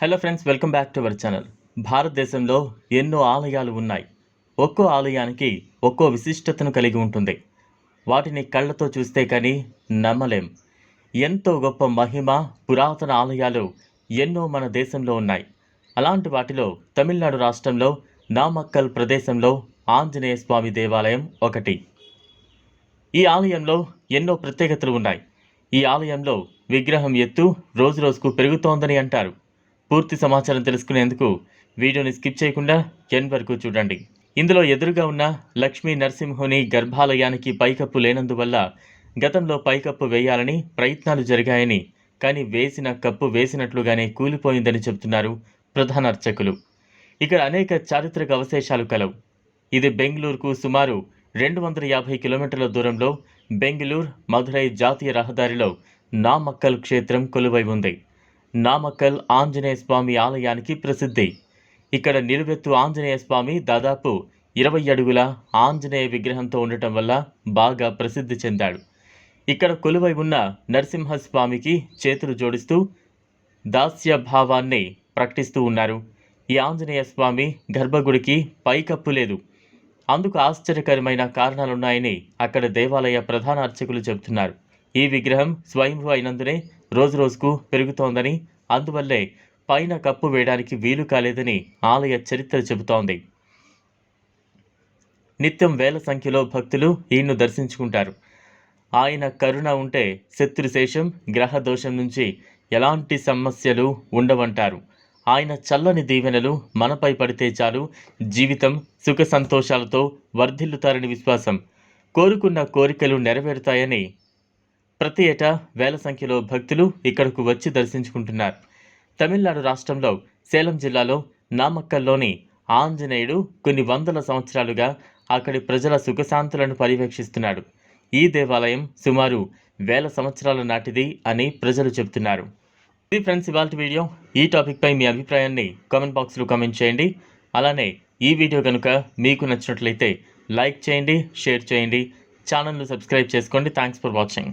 Hello friends welcome back to our channel భారతదేశంలో ఎన్నో ఆలయాలు ఉన్నాయి. ఒక్కో ఆలయానికి ఒక్కో విశిష్టతను కలిగి ఉంటుంది. వాటిని కళ్ళతో చూస్తే కానీ నమ్మలేం. ఎంతో గొప్ప మహిమ పురాతన ఆలయాలు ఎన్నో మన దేశంలో ఉన్నాయి. అలాంటి వాటిలో తమిళనాడు రాష్ట్రంలో నామక్కల్ ప్రదేశంలో ఆంజనేయ స్వామి దేవాలయం ఒకటి. ఈ ఆలయంలో ఎన్నో ప్రత్యేకతలు ఉన్నాయి. ఈ ఆలయంలో విగ్రహం ఎత్తు రోజు రోజుకు పెరుగుతోందని అంటారు. పూర్తి సమాచారం తెలుసుకునేందుకు వీడియోని స్కిప్ చేయకుండా ఎన్ వరకు చూడండి. ఇందులో ఎదురుగా ఉన్న లక్ష్మీ నరసింహుని గర్భాలయానికి పైకప్పు లేనందువల్ల గతంలో పైకప్పు వేయాలని ప్రయత్నాలు జరిగాయని కానీ వేసిన కప్పు వేసినట్లుగానే కూలిపోయిందని చెబుతున్నారు ప్రధాన అర్చకులు. ఇక్కడ అనేక చారిత్రక అవశేషాలు కలవు. ఇది బెంగళూరుకు సుమారు రెండు వందల యాభై కిలోమీటర్ల దూరంలో బెంగళూరు మధురై జాతీయ రహదారిలో నామక్కల్ క్షేత్రం కొలువై ఉంది. నామక్కల్ ఆంజనేయ స్వామి ఆలయానికి ప్రసిద్ధి. ఇక్కడ నిలువెత్తు ఆంజనేయ స్వామి దాదాపు ఇరవై అడుగుల ఆంజనేయ విగ్రహంతో ఉండటం వల్ల బాగా ప్రసిద్ధి చెందాడు. ఇక్కడ కొలువై ఉన్న నరసింహస్వామికి చేతులు జోడిస్తూ దాస్య భావాన్ని ప్రకటిస్తూ ఉన్నారు. ఈ ఆంజనేయ స్వామి గర్భగుడికి పైకప్పు లేదు. అందుకు ఆశ్చర్యకరమైన కారణాలున్నాయని అక్కడ దేవాలయ ప్రధాన అర్చకులు చెబుతున్నారు. ఈ విగ్రహం స్వయంభూ అయినందునే రోజు రోజుకు పెరుగుతోందని అందువల్లే పైన కప్పు వేయడానికి వీలు కాలేదని ఆలయ చరిత్ర చెబుతోంది. నిత్యం వేల సంఖ్యలో భక్తులు ఈయన్ను దర్శించుకుంటారు. ఆయన కరుణ ఉంటే శత్రుశేషం గ్రహ దోషం నుంచి ఎలాంటి సమస్యలు ఉండవంటారు. ఆయన చల్లని దీవెనలు మనపై పడితే చాలు. జీవితం సుఖ సంతోషాలతో వర్ధిల్లుతారని విశ్వాసం. కోరుకున్న కోరికలు నెరవేరుతాయని ప్రతి ఏటా వేల సంఖ్యలో భక్తులు ఇక్కడకు వచ్చి దర్శించుకుంటున్నారు. తమిళనాడు రాష్ట్రంలో సేలం జిల్లాలో నామక్కల్లోని ఆంజనేయుడు కొన్ని వందల సంవత్సరాలుగా అక్కడి ప్రజల సుఖశాంతులను పర్యవేక్షిస్తున్నాడు. ఈ దేవాలయం సుమారు వేల సంవత్సరాల నాటిది అని ప్రజలు చెబుతున్నారు. ఇది ఫ్రెండ్స్ ఇవాళ వీడియో. ఈ టాపిక్పై మీ అభిప్రాయాన్ని కామెంట్ బాక్స్లో కామెంట్ చేయండి. అలానే ఈ వీడియో కనుక మీకు నచ్చినట్లయితే లైక్ చేయండి షేర్ చేయండి. ఛానల్ను సబ్స్క్రైబ్ చేసుకోండి. Thanks for watching.